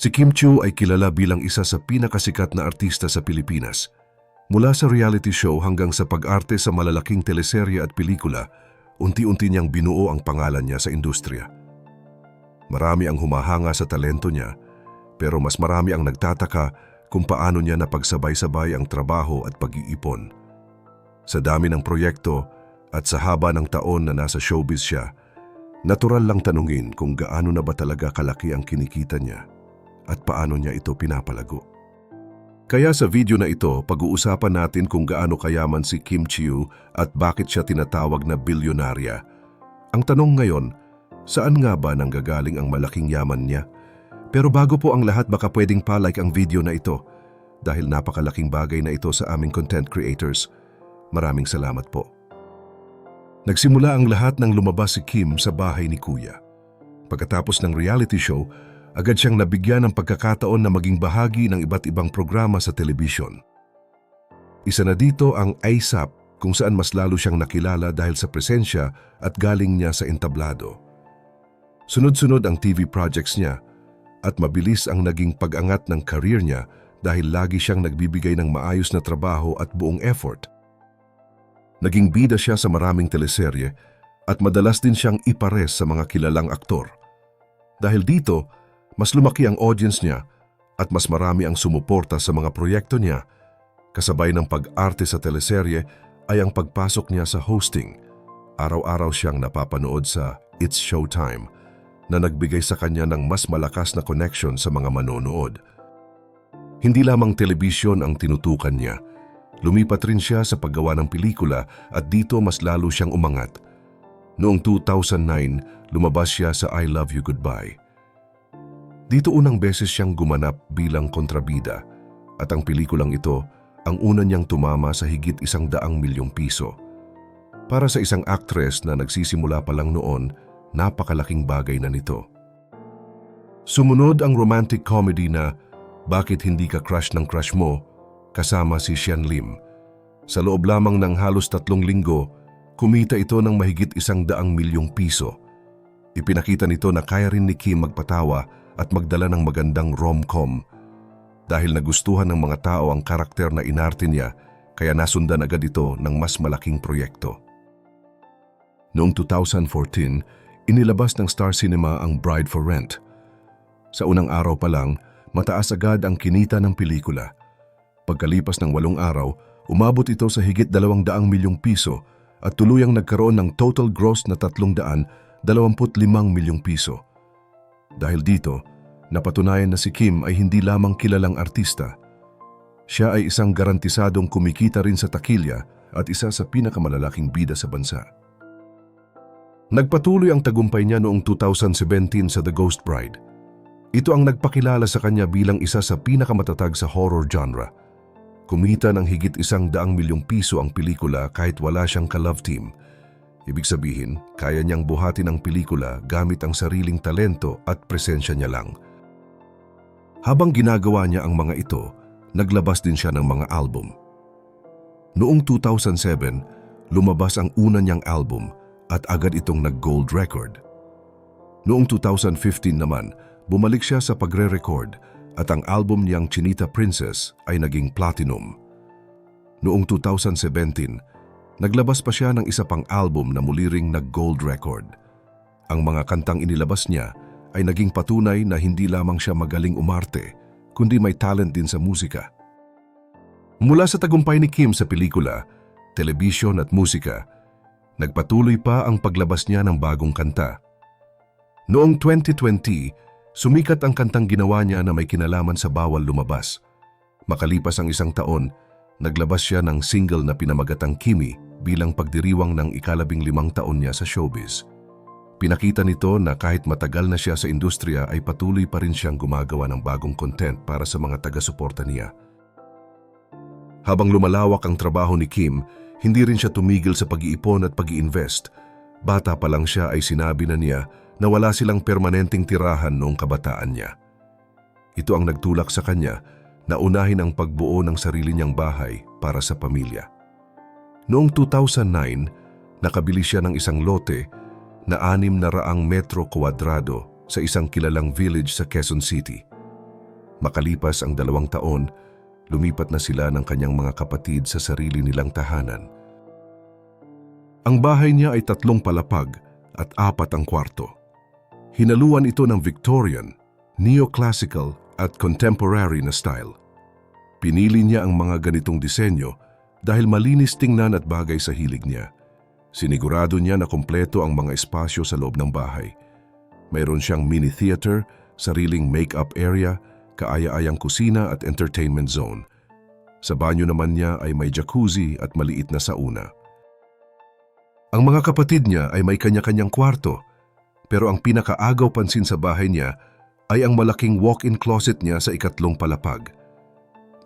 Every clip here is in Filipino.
Si Kim Chiu ay kilala bilang isa sa pinakasikat na artista sa Pilipinas. Mula sa reality show hanggang sa pag-arte sa malalaking teleserye at pelikula, unti-unti niyang binuo ang pangalan niya sa industriya. Marami ang humahanga sa talento niya, pero mas marami ang nagtataka kung paano niya napagsabay-sabay ang trabaho at pag-iipon. Sa dami ng proyekto at sa haba ng taon na nasa showbiz siya, natural lang tanungin kung gaano na ba talaga kalaki ang kinikita niya at paano niya ito pinapalago. Kaya sa video na ito, pag-uusapan natin kung gaano kayaman si Kim Chiu at bakit siya tinatawag na bilyonarya. Ang tanong ngayon, saan nga ba nanggagaling ang malaking yaman niya? Pero bago po ang lahat baka pwedeng pa-like ang video na ito dahil napakalaking bagay na ito sa aming content creators. Maraming salamat po. Nagsimula ang lahat nang lumabas si Kim sa bahay ni Kuya. Pagkatapos ng reality show, agad siyang nabigyan ng pagkakataon na maging bahagi ng iba't ibang programa sa telebisyon. Isa na dito ang ASAP kung saan mas lalo siyang nakilala dahil sa presensya at galing niya sa entablado. Sunod-sunod ang TV projects niya at mabilis ang naging pag-angat ng career niya dahil lagi siyang nagbibigay ng maayos na trabaho at buong effort. Naging bida siya sa maraming teleserye at madalas din siyang ipares sa mga kilalang aktor. Dahil dito, mas lumaki ang audience niya at mas marami ang sumuporta sa mga proyekto niya. Kasabay ng pag-arte sa teleserye ay ang pagpasok niya sa hosting. Araw-araw siyang napapanood sa It's Showtime na nagbigay sa kanya ng mas malakas na connection sa mga manonood. Hindi lamang telebisyon ang tinutukan niya. Lumipat rin siya sa paggawa ng pelikula at dito mas lalo siyang umangat. Noong 2009, lumabas siya sa I Love You Goodbye. Dito unang beses siyang gumanap bilang kontrabida at ang pelikulang ito ang una niyang tumama sa higit isang daang milyong piso. Para sa isang actress na nagsisimula pa lang noon, napakalaking bagay na nito. Sumunod ang romantic comedy na Bakit Hindi Ka Crush ng Crush Mo kasama si Xian Lim. Sa loob lamang ng halos tatlong linggo, kumita ito ng mahigit isang daang milyong piso. Ipinakita nito na kaya rin ni Kim magpatawa at magdala ng magandang rom-com. Dahil nagustuhan ng mga tao ang karakter na inarte niya, kaya nasundan agad ito ng mas malaking proyekto. Noong 2014, inilabas ng Star Cinema ang Bride for Rent. Sa unang araw pa lang, mataas agad ang kinita ng pelikula. Pagkalipas ng walong araw, umabot ito sa higit 200 milyong piso at tuluyang nagkaroon ng total gross na 325 milyong piso. Dahil dito, napatunayan na si Kim ay hindi lamang kilalang artista. Siya ay isang garantisadong kumikita rin sa takilya at isa sa pinakamalalaking bida sa bansa. Nagpatuloy ang tagumpay niya noong 2017 sa The Ghost Bride. Ito ang nagpakilala sa kanya bilang isa sa pinakamatatag sa horror genre. Kumita ng higit isang daang milyong piso ang pelikula kahit wala siyang ka-love team. Ibig sabihin, kaya niyang buhatin ang pelikula gamit ang sariling talento at presensya niya lang. Habang ginagawa niya ang mga ito, naglabas din siya ng mga album. Noong 2007, lumabas ang una niyang album at agad itong nag-gold record. Noong 2015 naman, bumalik siya sa pagre-record at ang album niyang Chinita Princess ay naging platinum. Noong 2017, naglabas pa siya ng isa pang album na muli ring nag-gold record. Ang mga kantang inilabas niya ay naging patunay na hindi lamang siya magaling umarte, kundi may talent din sa musika. Mula sa tagumpay ni Kim sa pelikula, telebisyon at musika, nagpatuloy pa ang paglabas niya ng bagong kanta. Noong 2020, Sumikat ang kantang ginawa niya na may kinalaman sa bawal lumabas. Makalipas ang isang taon, naglabas siya ng single na pinamagatang Kimi bilang pagdiriwang ng ikalabing limang taon niya sa showbiz. Pinakita nito na kahit matagal na siya sa industriya ay patuloy pa rin siyang gumagawa ng bagong content para sa mga taga-suporta niya. Habang lumalawak ang trabaho ni Kim, hindi rin siya tumigil sa pag-iipon at pag-iinvest. Bata pa lang siya ay sinabi na niya na wala silang permanenteng tirahan noong kabataan niya. Ito ang nagtulak sa kanya na unahin ang pagbuo ng sarili niyang bahay para sa pamilya. Noong 2009, nakabili siya ng isang lote na anim na raang metro kwadrado sa isang kilalang village sa Quezon City. Makalipas ang dalawang taon, lumipat na sila ng kanyang mga kapatid sa sarili nilang tahanan. Ang bahay niya ay tatlong palapag at apat ang kwarto. Hinaluan ito ng Victorian, neoclassical at contemporary na style. Pinili niya ang mga ganitong disenyo dahil malinis tingnan at bagay sa hilig niya. Sinigurado niya na kompleto ang mga espasyo sa loob ng bahay. Mayroon siyang mini theater, sariling make-up area, kaaya-ayang kusina at entertainment zone. Sa banyo naman niya ay may jacuzzi at maliit na sauna. Ang mga kapatid niya ay may kanya-kanyang kwarto, pero ang pinakaagaw pansin sa bahay niya ay ang malaking walk-in closet niya sa ikatlong palapag.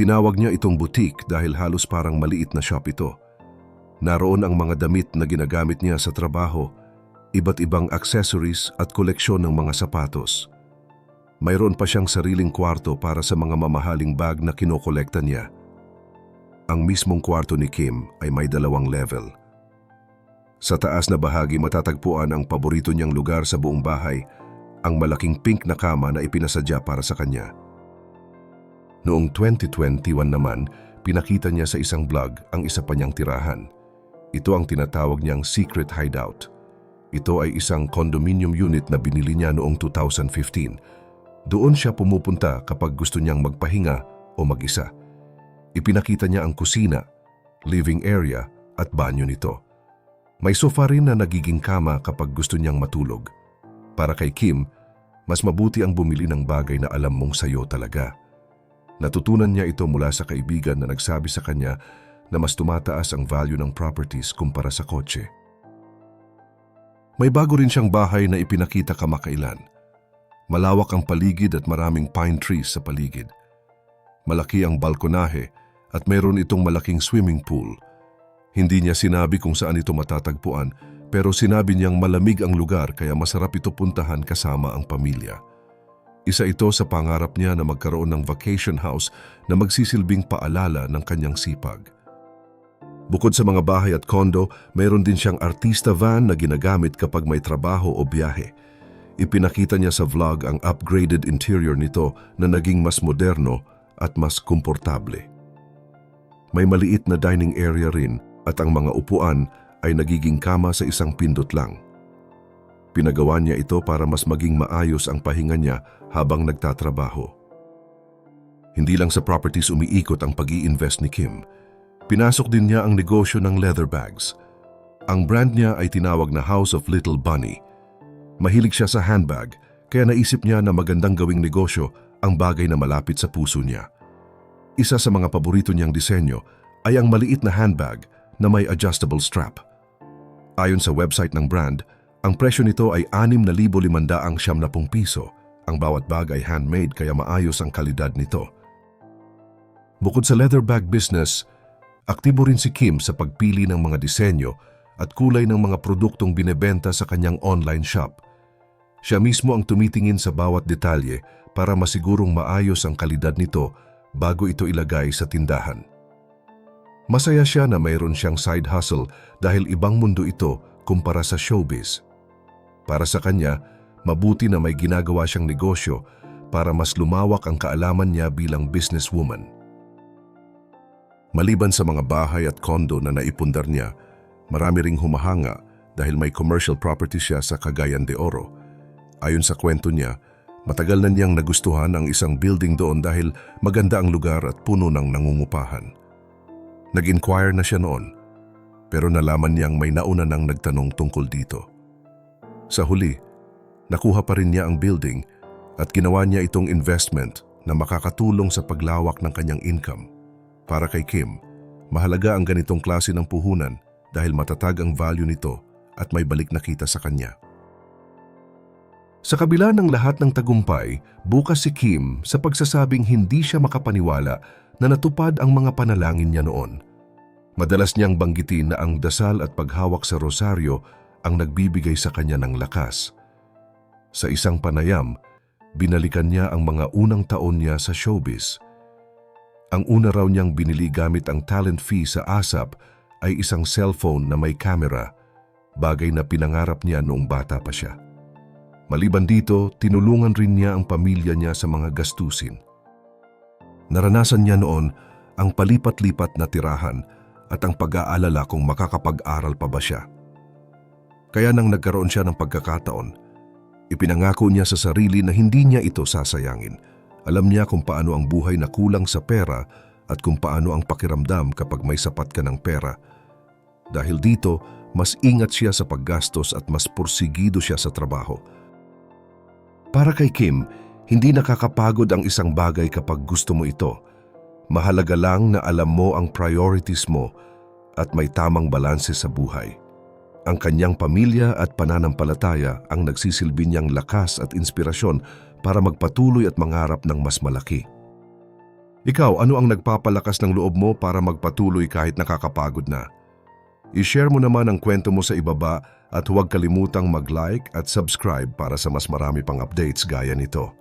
Tinawag niya itong boutique dahil halos parang maliit na shop ito. Naroon ang mga damit na ginagamit niya sa trabaho, iba't ibang accessories at koleksyon ng mga sapatos. Mayroon pa siyang sariling kwarto para sa mga mamahaling bag na kinokolekta niya. Ang mismong kwarto ni Kim ay may dalawang level. Sa taas na bahagi matatagpuan ang paborito niyang lugar sa buong bahay, ang malaking pink na kama na ipinasadya para sa kanya. Noong 2021 naman, pinakita niya sa isang vlog ang isa pa niyang tirahan. Ito ang tinatawag niyang secret hideout. Ito ay isang condominium unit na binili niya noong 2015. Doon siya pumupunta kapag gusto niyang magpahinga o mag-isa. Ipinakita niya ang kusina, living area at banyo nito. May sofa rin na nagiging kama kapag gusto niyang matulog. Para kay Kim, mas mabuti ang bumili ng bagay na alam mong sayo talaga. Natutunan niya ito mula sa kaibigan na nagsabi sa kanya na mas tumataas ang value ng properties kumpara sa kotse. May bago rin siyang bahay na ipinakita kamakailan. Malawak ang paligid at maraming pine trees sa paligid. Malaki ang balkonahe at mayroon itong malaking swimming pool. Hindi niya sinabi kung saan ito matatagpuan pero sinabi niyang malamig ang lugar kaya masarap ito puntahan kasama ang pamilya. Isa ito sa pangarap niya na magkaroon ng vacation house na magsisilbing paalala ng kanyang sipag. Bukod sa mga bahay at kondo, mayroon din siyang artista van na ginagamit kapag may trabaho o biyahe. Ipinakita niya sa vlog ang upgraded interior nito na naging mas moderno at mas komportable. May maliit na dining area rin at ang mga upuan ay nagiging kama sa isang pindot lang. Pinagawa niya ito para mas maging maayos ang pahinga niya habang nagtatrabaho. Hindi lang sa properties umiikot ang pag invest ni Kim. Pinasok din niya ang negosyo ng leather bags. Ang brand niya ay tinawag na House of Little Bunny. Mahilig siya sa handbag, kaya naisip niya na magandang gawing negosyo ang bagay na malapit sa puso niya. Isa sa mga paborito niyang disenyo ay ang maliit na handbag na may adjustable strap. Ayon sa website ng brand, ang presyo nito ay 6,500 piso. Ang bawat bag ay handmade kaya maayos ang kalidad nito. Bukod sa leather bag business, aktibo rin si Kim sa pagpili ng mga disenyo at kulay ng mga produktong binebenta sa kanyang online shop. Siya mismo ang tumitingin sa bawat detalye para masigurong maayos ang kalidad nito bago ito ilagay sa tindahan. Masaya siya na mayroon siyang side hustle dahil ibang mundo ito kumpara sa showbiz. Para sa kanya, mabuti na may ginagawa siyang negosyo para mas lumawak ang kaalaman niya bilang businesswoman. Maliban sa mga bahay at kondo na naipundar niya, marami ring humahanga dahil may commercial property siya sa Cagayan de Oro. Ayon sa kwento niya, matagal na niyang nagustuhan ang isang building doon dahil maganda ang lugar at puno ng nangungupahan. Nag-inquire na siya noon, pero nalaman niyang may nauna nang nagtanong tungkol dito. Sa huli, nakuha pa rin niya ang building at ginawa niya itong investment na makakatulong sa paglawak ng kanyang income. Para kay Kim, mahalaga ang ganitong klase ng puhunan dahil matatag ang value nito at may balik na kita sa kanya. Sa kabila ng lahat ng tagumpay, bukas si Kim sa pagsasabing hindi siya makapaniwala na natupad ang mga panalangin niya noon. Madalas niyang banggitin na ang dasal at paghawak sa rosaryo ang nagbibigay sa kanya ng lakas. Sa isang panayam, binalikan niya ang mga unang taon niya sa showbiz – ang una raw niyang binili gamit ang talent fee sa ASAP ay isang cellphone na may camera, bagay na pinangarap niya noong bata pa siya. Maliban dito, tinulungan rin niya ang pamilya niya sa mga gastusin. Naranasan niya noon ang palipat-lipat na tirahan at ang pag-aalala kung makakapag-aral pa ba siya. Kaya nang nagkaroon siya ng pagkakataon, ipinangako niya sa sarili na hindi niya ito sasayangin. Alam niya kung paano ang buhay na kulang sa pera at kung paano ang pakiramdam kapag may sapat ka ng pera. Dahil dito, mas ingat siya sa paggastos at mas porsigido siya sa trabaho. Para kay Kim, hindi nakakapagod ang isang bagay kapag gusto mo ito. Mahalaga lang na alam mo ang priorities mo at may tamang balanse sa buhay. Ang kanyang pamilya at pananampalataya ang nagsisilbi niyang lakas at inspirasyon para magpatuloy at mangarap ng mas malaki. Ikaw, ano ang nagpapalakas ng loob mo para magpatuloy kahit nakakapagod na? I-share mo naman ang kwento mo sa ibaba at huwag kalimutang mag-like at subscribe para sa mas marami pang updates gaya nito.